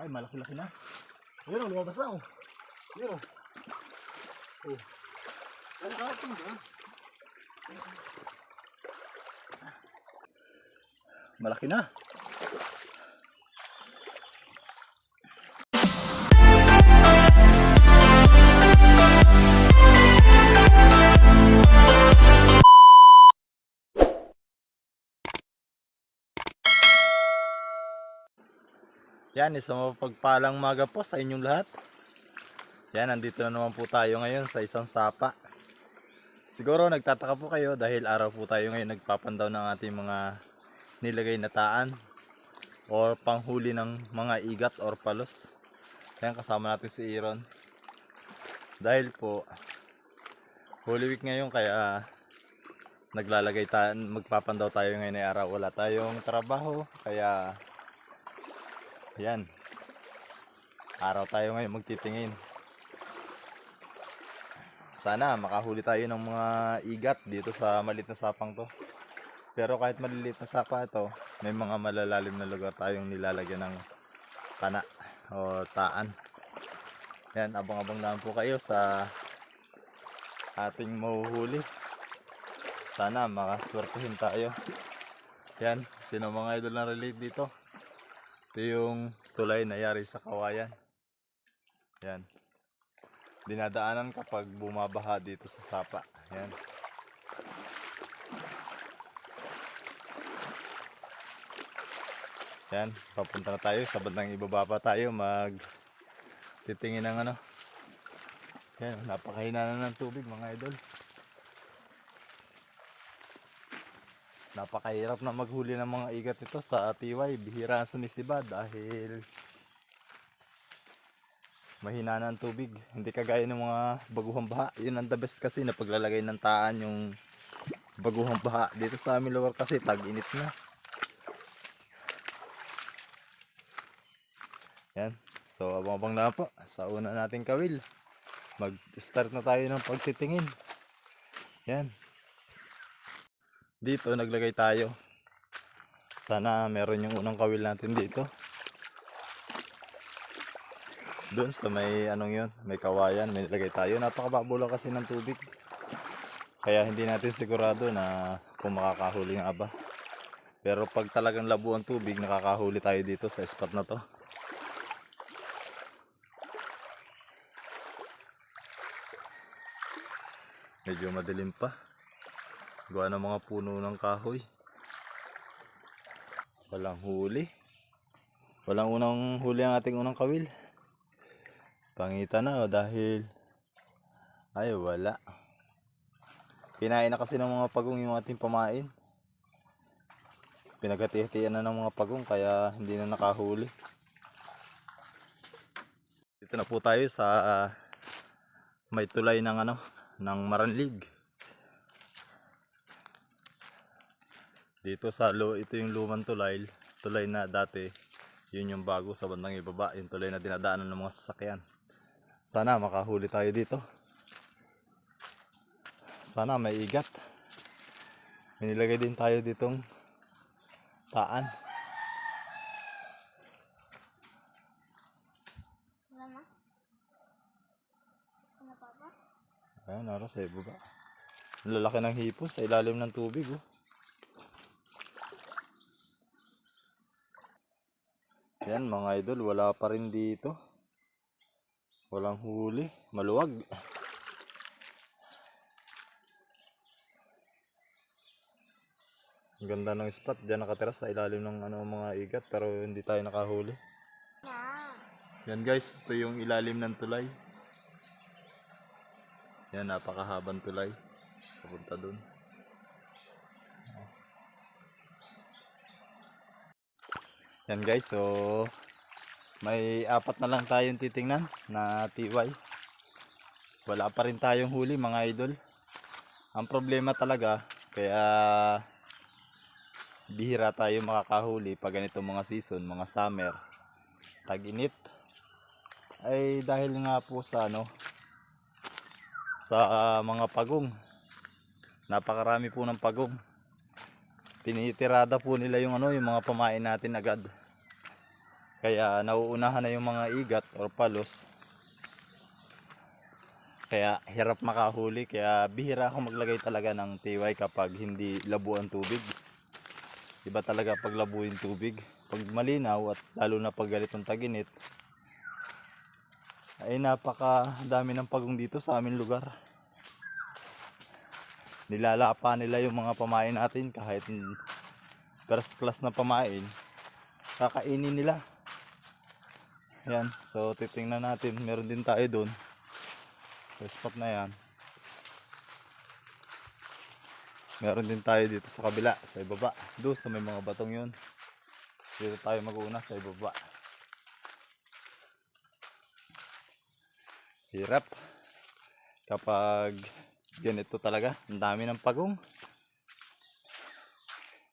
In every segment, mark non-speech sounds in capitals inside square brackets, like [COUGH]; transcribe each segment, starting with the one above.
Ay, malaki-laki na. Ayun, lumabas na oh. Ayun oh. Oh. Ano ka ito ba? Malaki na. Yan, isang mapagpalang maga po sa inyong lahat. Yan, nandito na naman po tayo ngayon sa isang sapa. Siguro nagtataka po kayo dahil araw po tayo ngayon nagpapandaw ng ating mga nilagay na taan or panghuli ng mga igat or palos. Yan, kasama natin si Iron. Dahil po, Holy Week ngayon kaya naglalagay tayo, magpapandaw tayo ngayon ay araw. Wala tayong trabaho, kaya yan. Araw tayo ngayon magtitingin. Sana makahuli tayo ng mga igat dito sa maliit na sapang to. Pero kahit maliliit na sapa ito, may mga malalalim na lugar tayong nilalagyan ng pana o taan. Yan, abang-abang naman po kayo sa ating mahuhuli. Sana makaswertuhin tayo. Yan, sino mga idol na relate dito? Ito yung tulay na yari sa kawayan. Yan. Dinadaanan kapag bumabaha dito sa sapa. Yan. Yan, papunta na tayo sa bandang ibaba pa tayo mag titingin ng ano. Yan, napakahina na ng tubig mga idol. Napakahirap na maghuli ng mga igat ito sa tiway. Bihira sumisiba dahil mahina na ang tubig. Hindi kagaya ng mga baguhang baha. Yun ang the best kasi na paglalagay ng taan yung baguhang baha. Dito sa aming lugar kasi tag-init na. Yan. So abang-abang na po sa una nating kawil. Mag-start na tayo ng pagtitingin. Yan. Dito naglagay tayo. Sana meron yung unang kawil natin dito. Doon sa may anong yun, may kawayan, may nilagay tayo. Napakababula kasi ng tubig. Kaya hindi natin sigurado na kung makakahuli ng aba. Pero pag talagang labo ang tubig, nakakahuli tayo dito sa spot na to. Medyo madilim pa. Gawa ng mga puno ng kahoy. Walang huli. Walang unang huli ang ating unang kawil. Pangita na oh, dahil ay wala. Kinain na kasi ng mga pagong yung ating pamain. Pinagati-hatian na ng mga pagong kaya hindi na nakahuli. Dito na po tayo sa ah, may tulay ng ano ng Maranlig. Dito sa lo ito yung lumang tulay, tulay na dati. Yun yung bago sa bandang ibaba, yung tulay na dinadaanan ng mga sasakyan. Sana makahuli tayo dito. Sana may igat. May nilagay din tayo ditong taan. Ba? Ayan, naro sa ibaba. Ang lalaki ng hipon sa ilalim ng tubig. Oh. Yan mga idol, wala pa rin dito. Walang huli, maluwag. Ang ganda ng spot, diyan nakatira sa ilalim ng ano, mga igat pero hindi tayo nakahuli. Yan. Guys, ito yung ilalim ng tulay. Yan, napakahabang tulay. Papunta dun. Yan guys, so may apat na lang tayong titingnan na TY. Wala pa rin tayong huli mga idol. Ang problema talaga, kaya bihira tayo makakahuli pag ganito mga season, mga summer, tag-init. Ay dahil nga po sa ano sa ah, mga pagong. Napakarami po ng pagong. Tinitirada po nila yung ano yung mga pamain natin agad Kaya nauunahan na yung mga igat or palos. Kaya hirap makahuli. Kaya bihira ako maglagay talaga ng tiway kapag hindi labo ang tubig. Iba talaga pag labo yung tubig. Pag malinaw at lalo na pag ganitong taginit, ay napaka dami ng pagong dito sa aming lugar. Nilalapa nila yung mga pamain natin kahit first class na pamain. Kakainin nila. Yan. So titingnan natin. Meron din tayo doon. Sa spot na yan. Meron din tayo dito sa kabila. Sa ibaba. Doon sa may mga batong yun. Dito tayo mag-una sa ibaba. Hirap. Kapag ganito talaga. Ang dami ng pagong.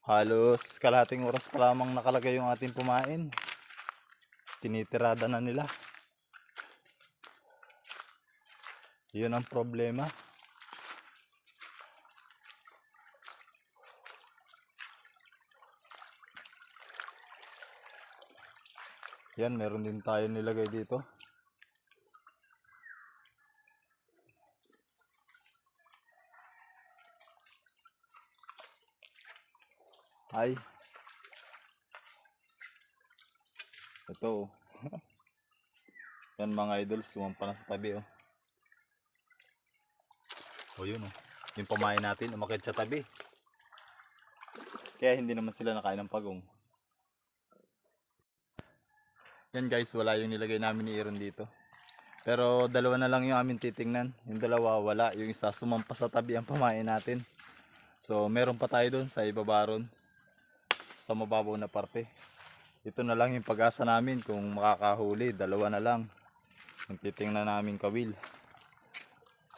Halos kalahating oras pa lamang nakalagay yung ating pumain. Tinitirada na nila. Yun ang problema. Yan, meron din tayo nilagay dito. Ay. Ito. oh. [LAUGHS] Yan mga idol, sumampa na sa tabi oh. O yun oh. Yung pamain natin, umakit sa tabi. Kaya hindi naman sila nakain ng pagong. Yan guys, wala yung nilagay namin ni Aaron dito. Pero dalawa na lang yung amin titingnan. Yung dalawa wala, yung isa sumampa sa tabi ang pamain natin. So meron pa tayo doon sa ibaba ron. Sa mababaw na parte. Ito na lang yung pag-asa namin kung makakahuli. Dalawa na lang. Yung titingnan namin kawil.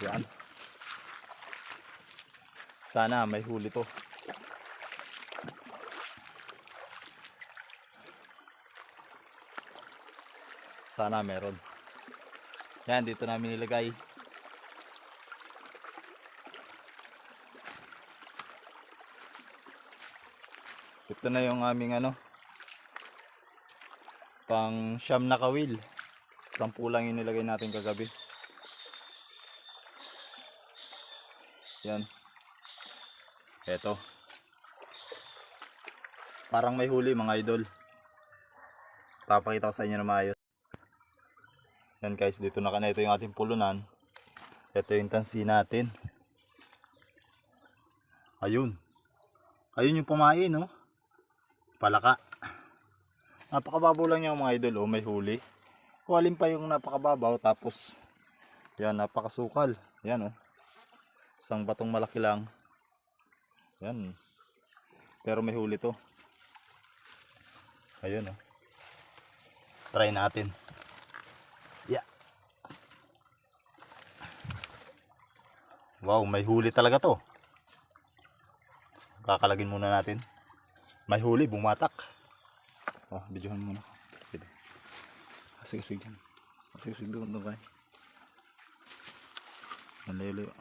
Yan. Sana may huli to. Sana meron. Yan, dito namin nilagay. Ito na yung aming ano, pang siyam na kawil. Sampu lang yung nilagay natin kagabi. Yan. Eto. Parang may huli mga idol. Papakita ko sa inyo na maayos. Yan guys, dito na kanito yung ating pulunan. Ito yung tansi natin. Ayun. Ayun yung pumain, no? Palaka. Napakababaw lang yung mga idol, oh, may huli. Kuhalin pa yung napakababaw, tapos, yan, napakasukal. Yan, oh. Isang batong malaki lang. Yan. Pero may huli to. Ayun, oh. Try natin. Yeah. Wow, may huli talaga to. Kakalagin muna natin. May huli, bumatak. Oh, videohan muna. Sige, sige. Sige, sige. Doon, doon kayo. Ang layo-layo.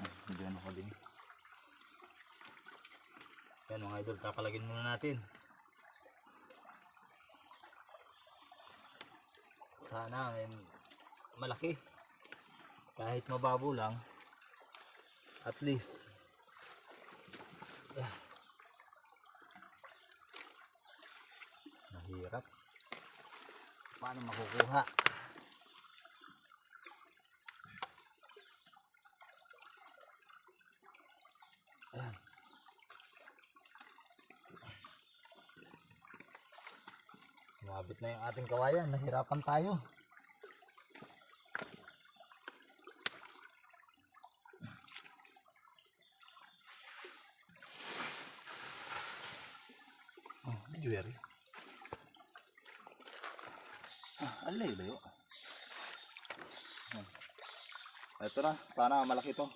Ah, Videohan ako din. Yan mga idol, kakalagin muna natin. Sana may malaki. Kahit mababo lang. At least Mahirap. Paano makukuha? Ayan. Sumabit na yung ating kawayan. Nahirapan tayo. Oh, medyo yari. Ah, ang layo-layo. Yan. Ito na, sana malaki to.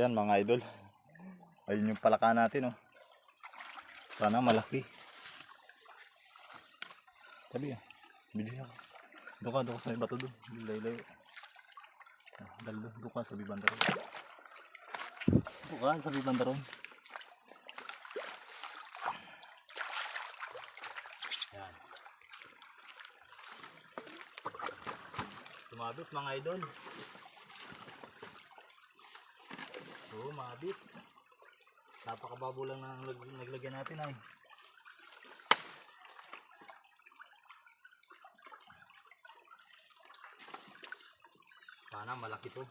Yan mga idol. Ayun yung palaka natin oh. Sana malaki. Tabi ah. Bili ako. Doon ka, doon ka sa bato doon. Layo-layo. Ah, Dali doon, doon ka sa bibanda ron. Doon ka sa bibanda ron. Yan. Sumabit mga idol. Sumabit. Napakababo lang ng lag- naglagyan natin ay. Sana malaki to.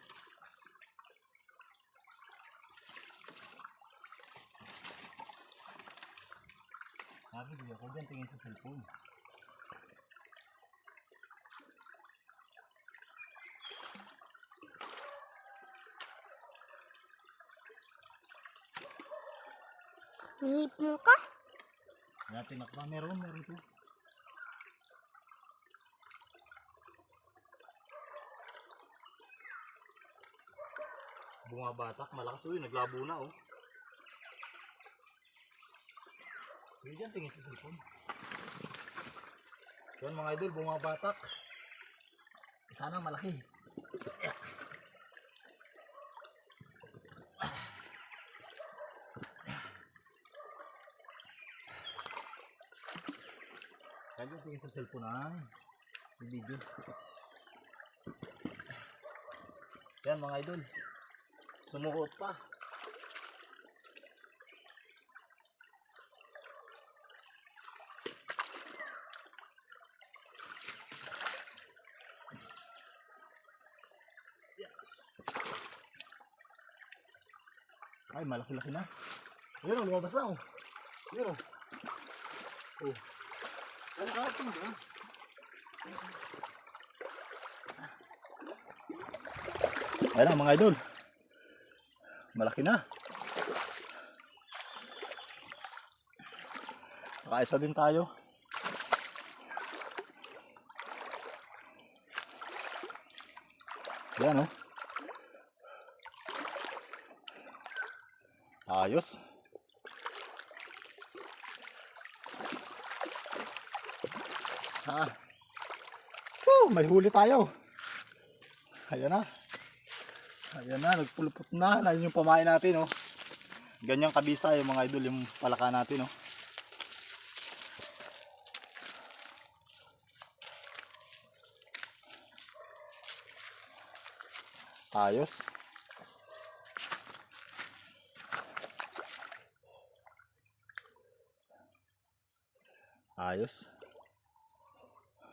Sabi di ako dyan tingin sa cellphone. Hihipon ka? Natin ako meron, meron to. Bumabatak, malakas uy, naglabo na oh. Sige dyan, tingin sa cellphone. Yan mga idol, bumabatak. Sana malaki. Yan dyan, tingin sa cellphone. May video. Yan mga idol. Sumuot pa. Ay, malaki-laki na. Ayun, lumabas na oh. Ayun oh. Oh. Ano ka ating ba? Ayan na mga idol. Malaki na. Nakaisa din tayo. Ayan oh. Ayos. Ah. Woo, may huli tayo. Ayan na. Ayan na, nagpulupot na. Ayun yung pamain natin, oh. Ganyang kabisa yung mga idol, yung palaka natin, oh. Ayos. Ayos.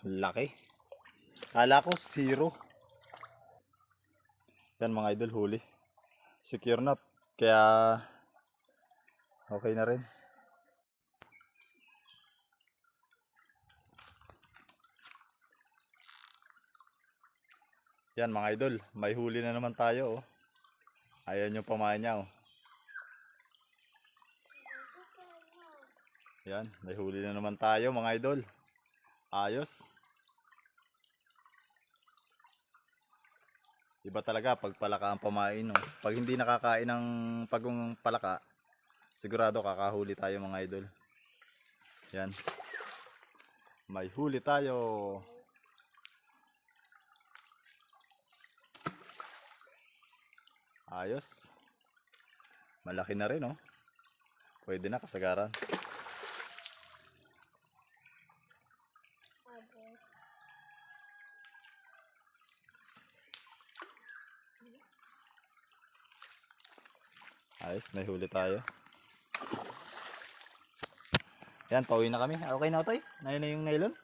Laki. Kala ko zero. Yan mga idol huli. Secure na. Kaya okay na rin. Yan mga idol, may huli na naman tayo oh. Ayan yung pamain niya oh. Yan, may huli na naman tayo mga idol. Ayos. Iba talaga pag palaka ang pamain. No? Pag hindi nakakain ng pagong palaka, sigurado kakahuli tayo mga idol. Yan. May huli tayo. Ayos. Malaki na rin oh. Pwede na kasagaran. Ayos, may huli tayo. Yan, pauwi na kami. Okay na, Toy? Nayon na yung nylon.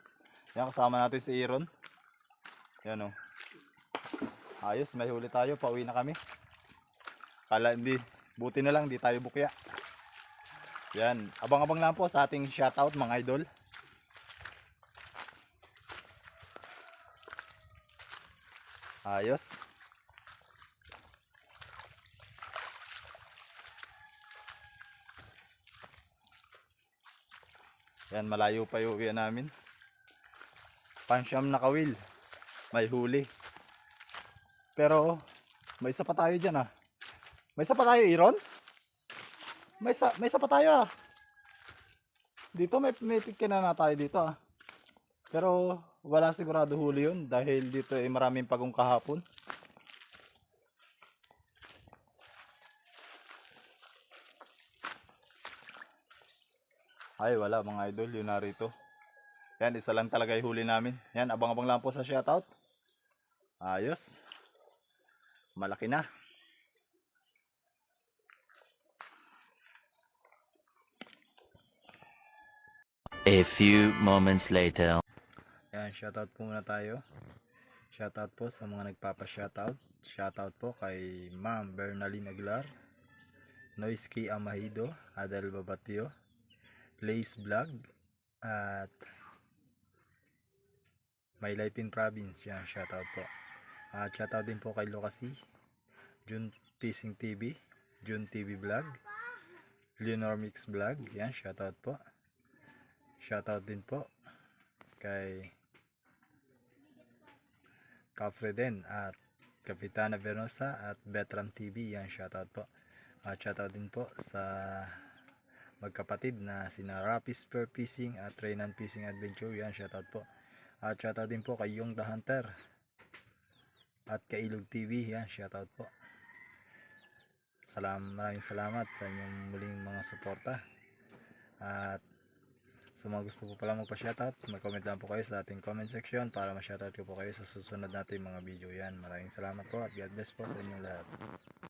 Yan, kasama natin si Aaron. Yan, oh. Ayos, may huli tayo. Pauwi na kami. Kala hindi, buti na lang, di tayo bukya. Yan, abang-abang lang po sa ating shoutout mga idol. Ayos. Yan, malayo pa yung uwian namin. Pansyam na kawil. May huli. Pero, may isa pa tayo dyan ah. May isa pa tayo, Iron? May isa, may isa pa tayo ah. Dito, may, may pigkina na tayo dito ah. Pero wala sigurado huli yun dahil dito ay maraming pagong kahapon. Ay, wala mga idol, yun narito. Yan, isa lang talaga yung huli namin. Yan, abang-abang lang po sa shoutout. Ayos. Malaki na. A few moments later. Yan, shoutout po muna tayo. Shoutout po sa mga nagpapa-shoutout. Shoutout po kay Ma'am Bernaline Aguilar, Noiski Amahido, Adel Babatio, Lace Vlog, at My Life in Province. Yan, shoutout po. At shoutout din po kay Lucasi, June Fishing TV, June TV Vlog, Leonor Mix Vlog. Yan, shoutout po. Shoutout din po kay Kafreden at Kapitana Venosa at Betram TV. Yan, shoutout po. At shoutout din po sa magkapatid na sina Rapis Per Fishing at Reynan Fishing Adventure. Yan, shoutout po. At shoutout din po kay Yung the Hunter at kay Ilog TV. Yan, shoutout po. Salam, maraming salamat sa inyong muling mga suporta. At sa mga gusto po pala magpa-shoutout, mag-comment lang po kayo sa ating comment section para ma-shoutout ko po kayo sa susunod nating mga video yan. Maraming salamat po at God bless po sa inyong lahat.